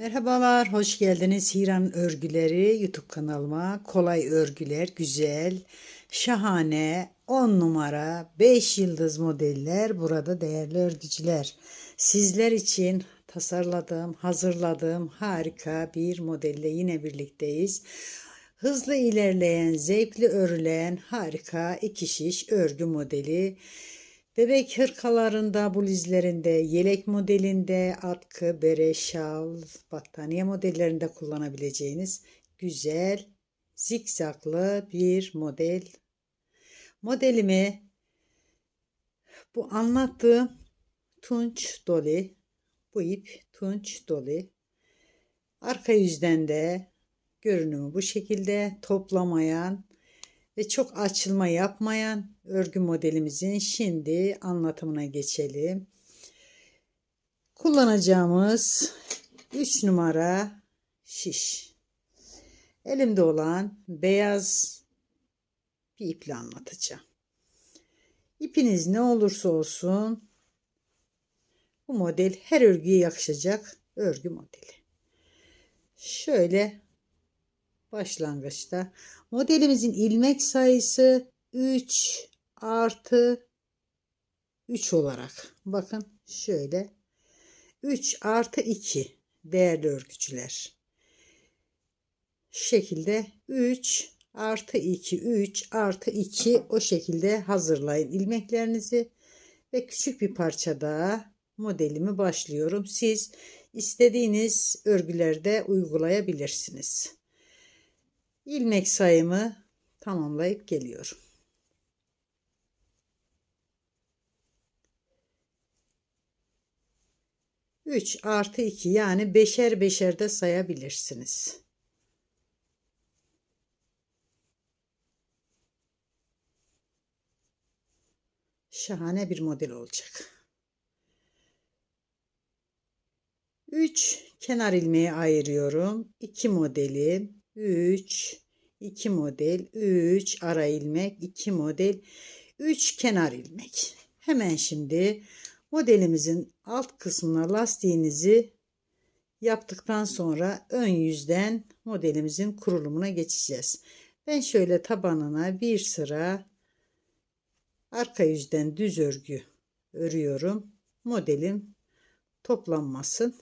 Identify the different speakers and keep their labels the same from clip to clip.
Speaker 1: Merhabalar, hoş geldiniz Hiran Örgüleri YouTube kanalıma. Kolay örgüler, güzel, şahane, 10 numara, 5 yıldız modeller burada değerli örgücüler. Sizler için tasarladığım, hazırladığım harika bir modelle yine birlikteyiz. Hızlı ilerleyen, zevkli örülen harika iki şiş örgü modeli. Bebek hırkalarında, bluzlerinde, yelek modelinde, atkı, bere, şal, battaniye modellerinde kullanabileceğiniz güzel zikzaklı bir model. Modelimi bu anlattığım tunç doli, bu ip tunç doli. Arka yüzden de görünümü bu şekilde toplamayan ve çok açılma yapmayan örgü modelimizin şimdi anlatımına geçelim. Kullanacağımız 3 numara şiş. Elimde olan beyaz bir iple anlatacağım. İpiniz ne olursa olsun bu model her örgüye yakışacak örgü modeli. Şöyle başlangıçta. Modelimizin ilmek sayısı 3 artı 3 olarak. Bakın şöyle. 3 artı 2 değerli örgücüler. Şekilde 3 artı 2 3 artı 2 o şekilde hazırlayın ilmeklerinizi. Ve küçük bir parça daha modelimi başlıyorum. Siz istediğiniz örgülerde uygulayabilirsiniz ilmek sayımı tamamlayıp geliyorum. Üç artı iki yani beşer beşer de sayabilirsiniz. Şahane bir model olacak. 3 kenar ilmeği ayırıyorum. 2 modeli 3 2 model 3 ara ilmek 2 model 3 kenar ilmek. Hemen şimdi modelimizin alt kısmına lastiğinizi yaptıktan sonra ön yüzden modelimizin kurulumuna geçeceğiz. Ben şöyle tabanına bir sıra arka yüzden düz örgü örüyorum. Modelim toplanmasın.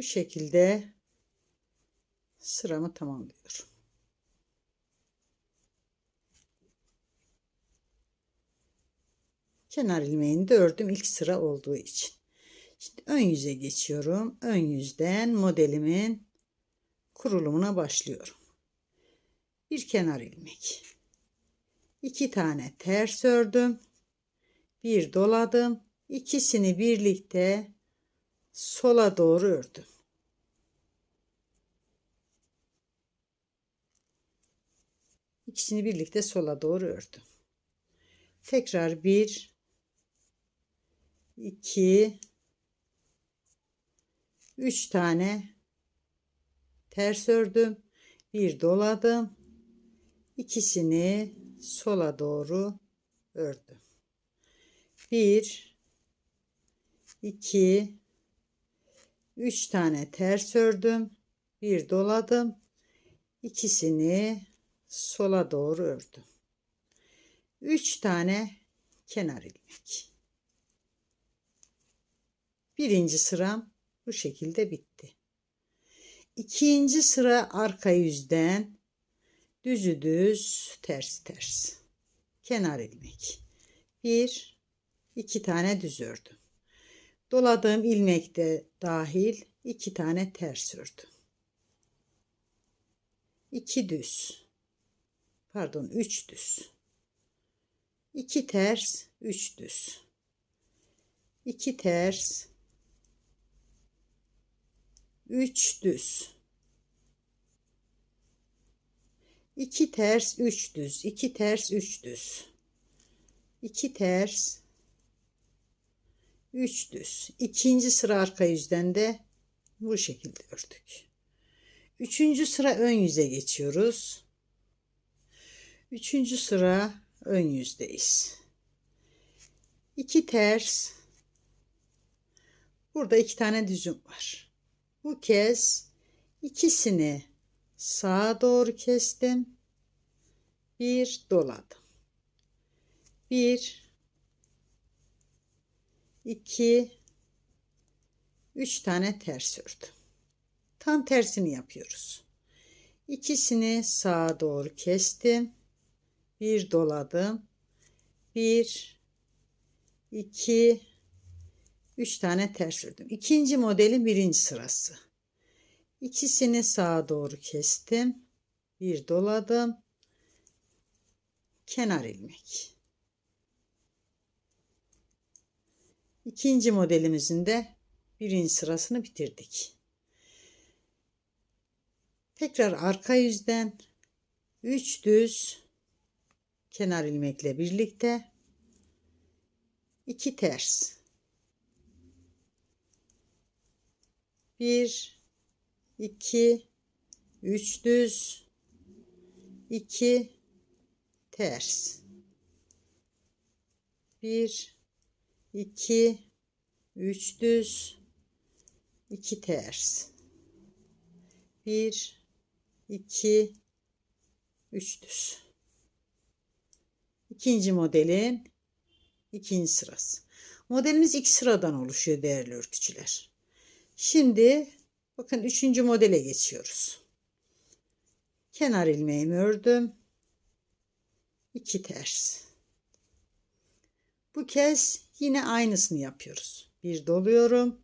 Speaker 1: Bu şekilde sıramı tamamlıyorum. Kenar ilmeğini de ördüm ilk sıra olduğu için. Şimdi ön yüze geçiyorum. Ön yüzden modelimin kurulumuna başlıyorum. Bir kenar ilmek. iki tane ters ördüm. Bir doladım. İkisini birlikte sola doğru ördüm. İkisini birlikte sola doğru ördüm. Tekrar bir, iki, üç tane ters ördüm. Bir doladım. İkisini sola doğru ördüm. Bir, iki, 3 tane ters ördüm. Bir doladım. İkisini sola doğru ördüm. 3 tane kenar ilmek. Birinci sıram bu şekilde bitti. İkinci sıra arka yüzden düzü düz ters ters. Kenar ilmek. Bir, iki tane düz ördüm. Doladığım ilmek de dahil iki tane ters ördüm. İki düz. Pardon üç düz. İki ters, üç düz. İki ters, üç düz. İki ters, üç düz. İki ters, üç düz. İki ters, 3 düz. İkinci sıra arka yüzden de bu şekilde ördük. Üçüncü sıra ön yüze geçiyoruz. Üçüncü sıra ön yüzdeyiz. İki ters. Burada iki tane düzüm var. Bu kez ikisini sağa doğru kestim. Bir doladım. Bir, iki, üç tane ters ördüm. Tam tersini yapıyoruz. İkisini sağa doğru kestim. Bir doladım. Bir, iki, üç tane ters ördüm. İkinci modelin birinci sırası. İkisini sağa doğru kestim. Bir doladım. Kenar ilmek. İkinci modelimizin de birinci sırasını bitirdik. Tekrar arka yüzden 3 düz kenar ilmekle birlikte 2 ters 1 2 3 düz 2 ters 1 2 3 düz 2 ters 1 2 3 düz. İkinci modelin ikinci sırası. Modelimiz iki sıradan oluşuyor değerli örgücüler. Şimdi bakın üçüncü modele geçiyoruz. Kenar ilmeğimi ördüm. 2 ters. Bu kez yine aynısını yapıyoruz. Bir doluyorum.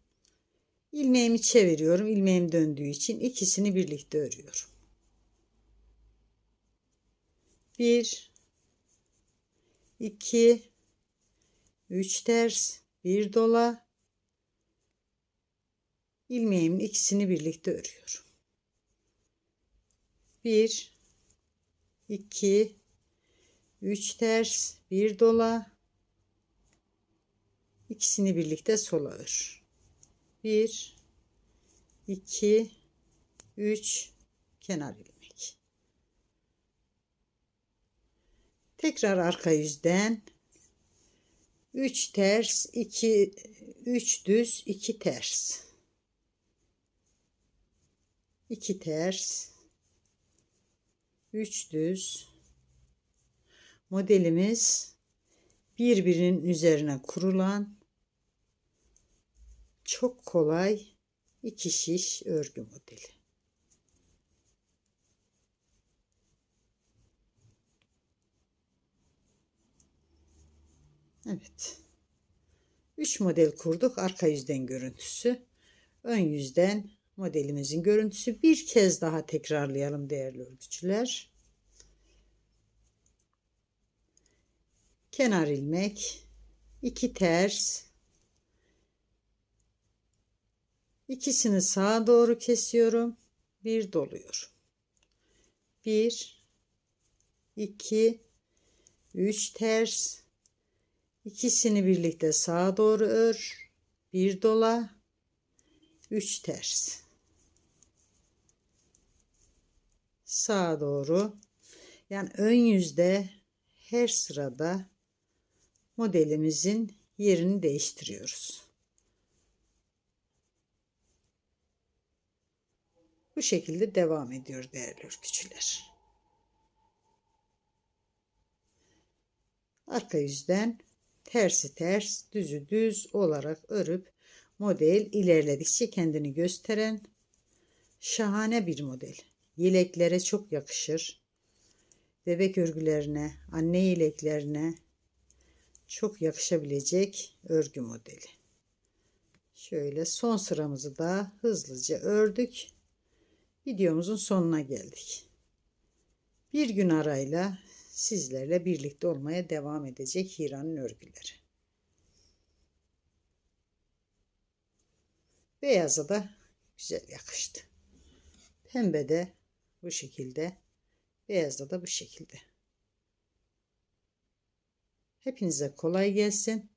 Speaker 1: İlmeğimi çeviriyorum. İlmeğim döndüğü için ikisini birlikte örüyorum. Bir, iki, üç ters, bir dola. İlmeğimin ikisini birlikte örüyorum. Bir, iki, üç ters, bir dola. İkisini birlikte sola ör. Bir, iki, üç, kenar ilmek. Tekrar arka yüzden 3 ters, 2 3 düz, 2 ters. 2 ters, 3 düz. Modelimiz birbirinin üzerine kurulan çok kolay iki şiş örgü modeli. Evet. 3 model kurduk. Arka yüzden görüntüsü. Ön yüzden modelimizin görüntüsü. Bir kez daha tekrarlayalım değerli örgücüler. Kenar ilmek. 2 ters. İkisini sağa doğru kesiyorum. Bir doluyorum. 1 2 3 ters İkisini birlikte sağa doğru ör. Bir dola. Üç ters. Sağa doğru. Yani ön yüzde her sırada modelimizin yerini değiştiriyoruz. Bu şekilde devam ediyor değerli örgücüler. Arka yüzden tersi ters, düzü düz olarak örüp model ilerledikçe kendini gösteren şahane bir model. Yeleklere çok yakışır. Bebek örgülerine, anne yeleklerine çok yakışabilecek örgü modeli. Şöyle son sıramızı da hızlıca ördük. Videomuzun sonuna geldik. Bir gün arayla sizlerle birlikte olmaya devam edecek Hira'nın örgüleri. Beyaza da güzel yakıştı. Pembe de bu şekilde. Beyazda da bu şekilde. Hepinize kolay gelsin.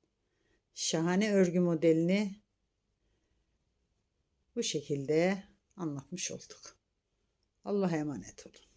Speaker 1: Şahane örgü modelini bu şekilde anlatmış olduk. Allah'a emanet olun.